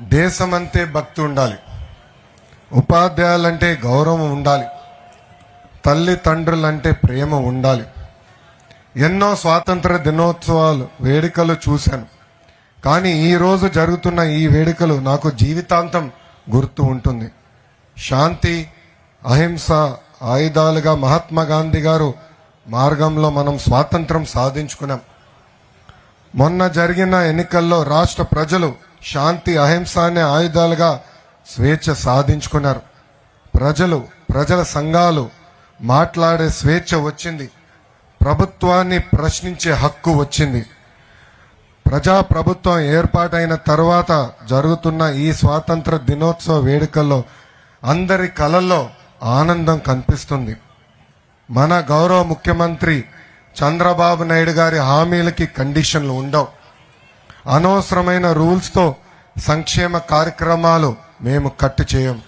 దేశమంతే భక్తి ఉండాలి. ఉపాధ్యాయులంటే గౌరవం ఉండాలి. తల్లిదండ్రులంటే ప్రేమ ఉండాలి. ఎన్నో స్వాతంత్ర దినోత్సవాలు వేడుకలు చూశాను. కానీ ఈరోజు జరుగుతున్న ఈ వేడుకలు నాకు జీవితాంతం గుర్తు ఉంటుంది. శాంతి అహింస ఆయుధాలుగా మహాత్మా గాంధీ గారు మార్గంలో మనం స్వాతంత్రం సాధించుకున్నాం. మొన్న జరిగిన ఎన్నికల్లో రాష్ట్ర ప్రజలు శాంతి అహింస అనే ఆయుధాలుగా స్వేచ్ఛ సాధించుకున్నారు. ప్రజలు ప్రజల సంఘాలు మాట్లాడే స్వేచ్ఛ వచ్చింది. ప్రభుత్వాన్ని ప్రశ్నించే హక్కు వచ్చింది. ప్రజా ప్రభుత్వం ఏర్పాటైన తర్వాత జరుగుతున్న ఈ స్వాతంత్ర దినోత్సవ వేడుకల్లో అందరి కళల్లో ఆనందం కనిపిస్తుంది. మన గౌరవ ముఖ్యమంత్రి చంద్రబాబు నాయుడు గారి హామీలకి కండిషన్లు ఉండవు. అనవసరమైన రూల్స్తో సంక్షేమ కార్యక్రమాలు మేము కట్టు చేయం